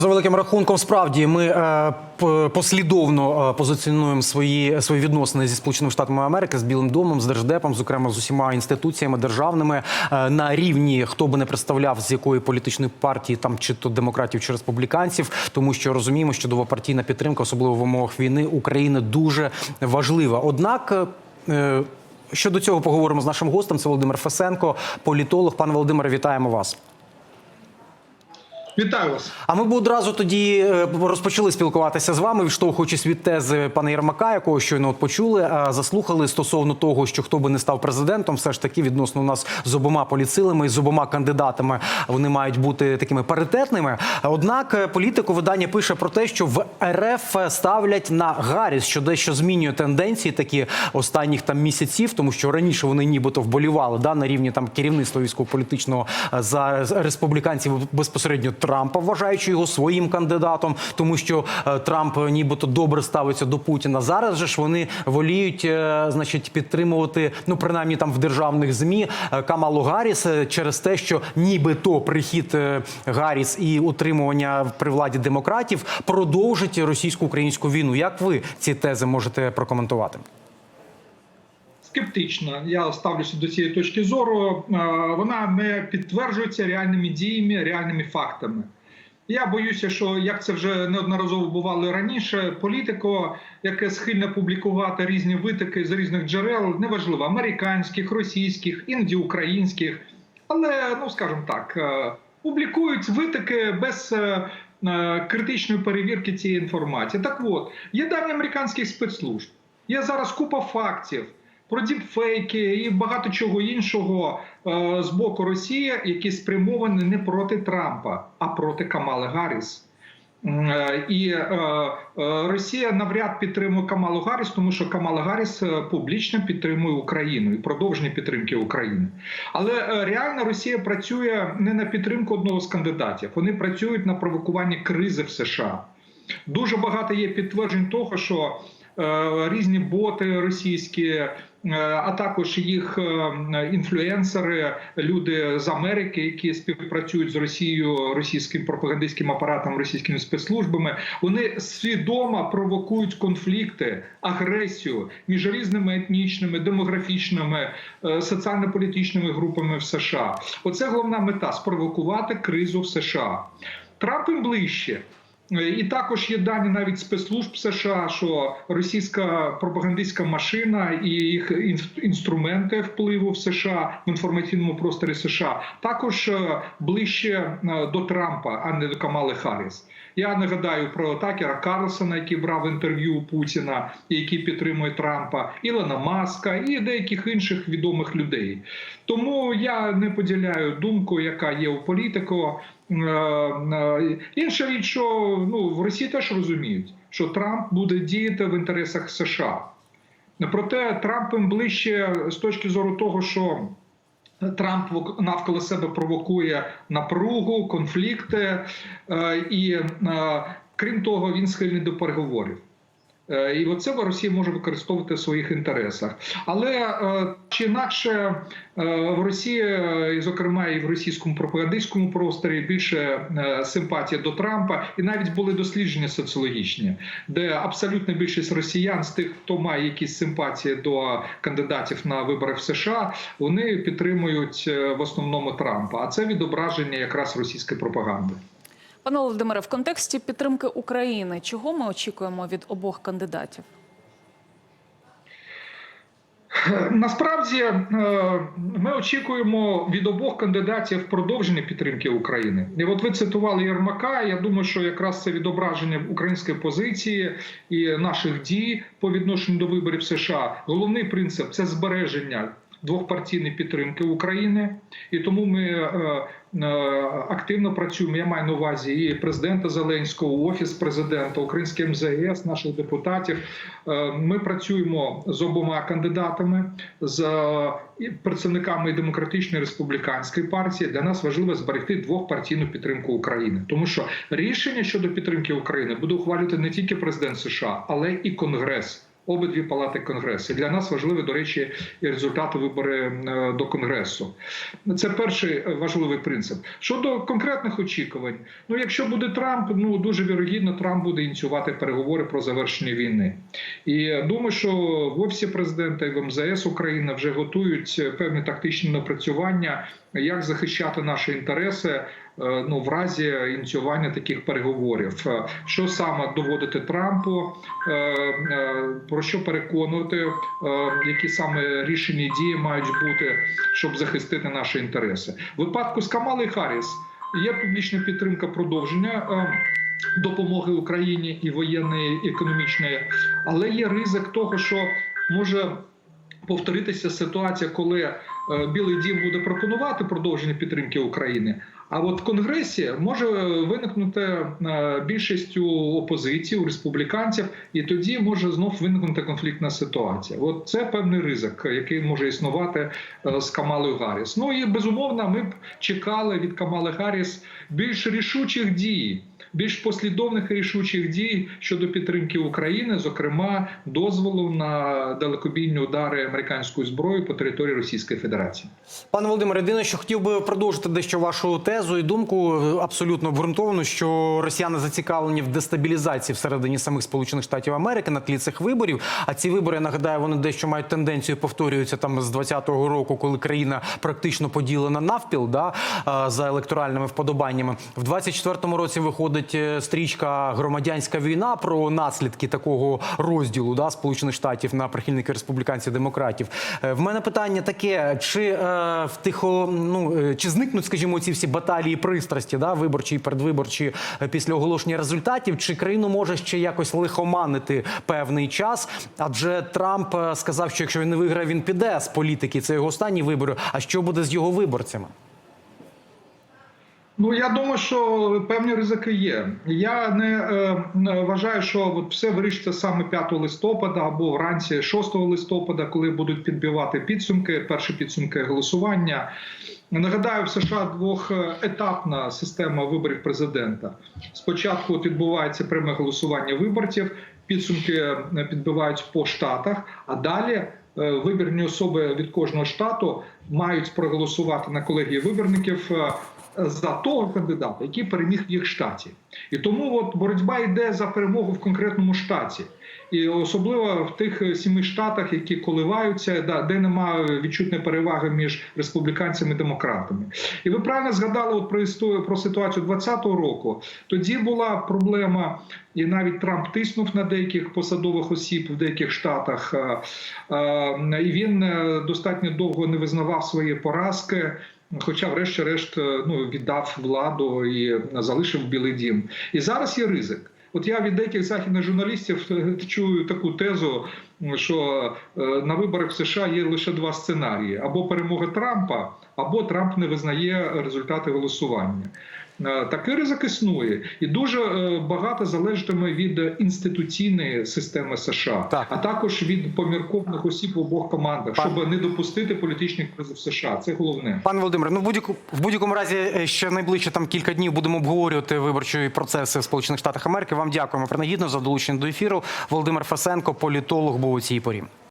За великим рахунком, справді ми е, послідовно е, позиціонуємо свої свої відносини зі сполученими штатами Америки з Білим домом, з держдепом, зокрема з усіма інституціями державними е, на рівні, хто би не представляв з якої політичної партії, там чи то демократів, чи республіканців, тому що розуміємо, що двопартійна підтримка, особливо в умовах війни України, дуже важлива. Однак. е, Щодо цього поговоримо з нашим гостем. Це Володимир Фесенко, політолог. Пане Володимире, вітаємо вас. Вітаю вас. А ми б одразу тоді е, розпочали спілкуватися з вами, відштовхуючись від тези пана Єрмака, якого щойно от почули, заслухали стосовно того, що хто би не став президентом, все ж таки відносно у нас з обома політсилами і з обома кандидатами вони мають бути такими паритетними. Однак е, політику видання пише про те, що в РФ ставлять на Гарріс, що дещо змінює тенденції такі останніх там місяців, тому що раніше вони нібито вболівали да на рівні там керівництва військово-політичного е, за республіканців безпосередньо Трампа, вважаючи його своїм кандидатом, тому що е, Трамп нібито добре ставиться до Путіна. Зараз же ж вони воліють, е, значить, підтримувати, ну принаймні там в державних змі е, Камалу Гарріс через те, що нібито прихід Гарріс і утримування при владі демократів продовжить російсько-українську війну. Як ви ці тези можете прокоментувати? Скептично я ставлюся до цієї точки зору. Е, Вона не підтверджується реальними діями, реальними фактами. Я боюся, що як це вже неодноразово бувало раніше, політико, яке схильне публікувати різні витоки з різних джерел, неважливо американських, російських, іноді українських, але ну скажімо так, е, публікують витоки без е, критичної перевірки цієї інформації. Так от є дані американських спецслужб, є зараз купа фактів. Про діпфейки і багато чого іншого е, з боку Росії, які спрямовані не проти Трампа, а проти Камали Гарріс. Е, І е, Росія навряд підтримує Камалу Гарріс, тому що Камала Гарріс публічно підтримує Україну і продовження підтримки України. Але реально Росія працює не на підтримку одного з кандидатів. Вони працюють на провокуванні кризи в США. Дуже багато є підтверджень того, що різні боти російські, е, а також їх е, інфлюенсери, люди з Америки, які співпрацюють з Росією, російським пропагандистським апаратом, російськими спецслужбами, вони свідомо провокують конфлікти, агресію між різними етнічними, демографічними, е, соціально-політичними групами в США. Оце головна мета спровокувати кризу в США. Трамп їм ближче. Е, І також є дані навіть спецслужб США, що російська пропагандистська машина і їх інс- інструменти впливу в США в інформаційному просторі США також е, ближче е, до Трампа, а не до Камали Харріс. Я нагадаю про Такера Карлсона, який брав інтерв'ю у Путіна який підтримує Трампа, Ілона Маска і деяких інших відомих людей. Тому я не поділяю думку, яка є у політику. Е, е, Інша річ, що ну в Росії теж розуміють, що Трамп буде діяти в інтересах США. Проте Трамп їм ближче з точки зору того, що Трамп навколо себе провокує напругу, конфлікти, е, і е, крім того, він схильний до переговорів. Е, І оце Росія може використовувати в своїх інтересах. Але е, чи інакше е, в Росії, і зокрема і в російському пропагандистському просторі, більше симпатія до Трампа, і навіть були дослідження соціологічні, де абсолютна більшість росіян з тих, хто має якісь симпатії до кандидатів на виборах в США, вони підтримують в основному Трампа. А це відображення якраз російської пропаганди. Пане Володимире, в контексті підтримки України, чого ми очікуємо від обох кандидатів? Насправді е, ми очікуємо від обох кандидатів продовження підтримки України. І от ви цитували Єрмака. Я думаю, що якраз це відображення української позиції і наших дій по відношенню до виборів США. Головний принцип це збереження двохпартійної підтримки України, і тому ми е, е, активно працюємо. Я маю на увазі і президента Зеленського, офіс президента, українське МЗС, наших депутатів. Е, Ми працюємо з обома кандидатами, з представниками демократичної республіканської партії. Для нас важливо зберегти двохпартійну підтримку України, тому що рішення щодо підтримки України буде ухвалювати не тільки президент США, але і Конгрес. Обидві палати конгресу. Для нас важливі, до речі, і результати виборів е, до конгресу. Це перший е, важливий принцип. Щодо конкретних очікувань, ну якщо буде Трамп, ну дуже вірогідно Трамп буде ініціювати переговори про завершення війни. І думаю, що в офісі президента і в МЗС України вже готують певні тактичні напрацювання, як захищати наші інтереси. Е, Ну, в разі ініціювання таких переговорів, Е, що саме доводити Трампу, е, про що переконувати, які саме рішення і дії мають бути, щоб захистити наші інтереси. В випадку з Камали Харріс є публічна підтримка продовження. Допомоги Україні і воєнної, і економічної, але є ризик того, що може повторитися ситуація, коли Білий Дім буде пропонувати продовження підтримки України. А от в Конгресі може виникнути е, більшістю опозиції у республіканців, і тоді може знов виникнути конфліктна ситуація. От це певний ризик, який може існувати е, з Камалою Гарріс. Ну і безумовно, ми б чекали від Камали Гарріс більш рішучих дій. Більш послідовних і рішучих дій щодо підтримки України, зокрема дозволу на далекобійні удари американською зброєю по території Російської Федерації. Пане Володимире, єдине, що хотів би продовжити дещо вашу тезу і думку абсолютно обґрунтовано, що росіяни зацікавлені в дестабілізації всередині самих Сполучених Штатів Америки на тлі цих виборів. А ці вибори я нагадаю, вони дещо мають тенденцію повторюються там з 20-го року, коли країна практично поділена навпіл, да за електоральними вподобаннями. В 24-му році виходить е, стрічка Громадянська війна про наслідки такого розділу да Сполучених Штатів на прихильники республіканців демократів. Е, В мене питання таке: чи е, в тихо, ну е, чи зникнуть, скажімо, ці всі баталії пристрасті, да, виборчі і передвиборчі е, після оголошення результатів, чи країну може ще якось лихоманити певний час? Адже Трамп е, сказав, що якщо він не виграє, він піде з політики. Це його останні вибори. А що буде з його виборцями? Ну я думаю, що певні ризики є. Я не е, вважаю, що все вирішиться саме 5 листопада або вранці 6 листопада, коли будуть підбивати підсумки, перші підсумки голосування. Нагадаю, в США двохетапна система виборів президента. Спочатку відбувається пряме голосування виборців, підсумки е, підбивають по штатах, а далі е, вибірні особи від кожного штату мають проголосувати на колегії виборників е, за того кандидата, який переміг в їх штаті. І тому от боротьба йде за перемогу в конкретному штаті. І особливо в тих сіми штатах, які коливаються, де немає відчутної переваги між республіканцями і демократами. І ви правильно згадали от про історію про ситуацію 2020 року. Тоді була проблема, і навіть Трамп тиснув на деяких посадових осіб в деяких штатах. І він е, достатньо довго не визнавав свої поразки. Хоча, врешті-решт, е, ну віддав владу і залишив Білий Дім. І зараз є ризик. От я від деяких західних журналістів е, чую таку тезу, що е, на виборах в США є лише два сценарії: або перемога Трампа, або Трамп не визнає результати голосування. Е, Такий ризик існує, і дуже е, багато залежатиме від інституційної системи США, Так. а також від помірковних осіб в обох командах, Пан- щоб не допустити політичних кризів в США. Це головне. Пане Володимире, ну в будь-яку в будь-якому разі е, ще найближче там кілька днів будемо обговорювати виборчі процеси в Сполучених Штатах Америки. Вам дякуємо принагідно за долучення до ефіру. Володимир Фасенко, політолог, був у цій порі.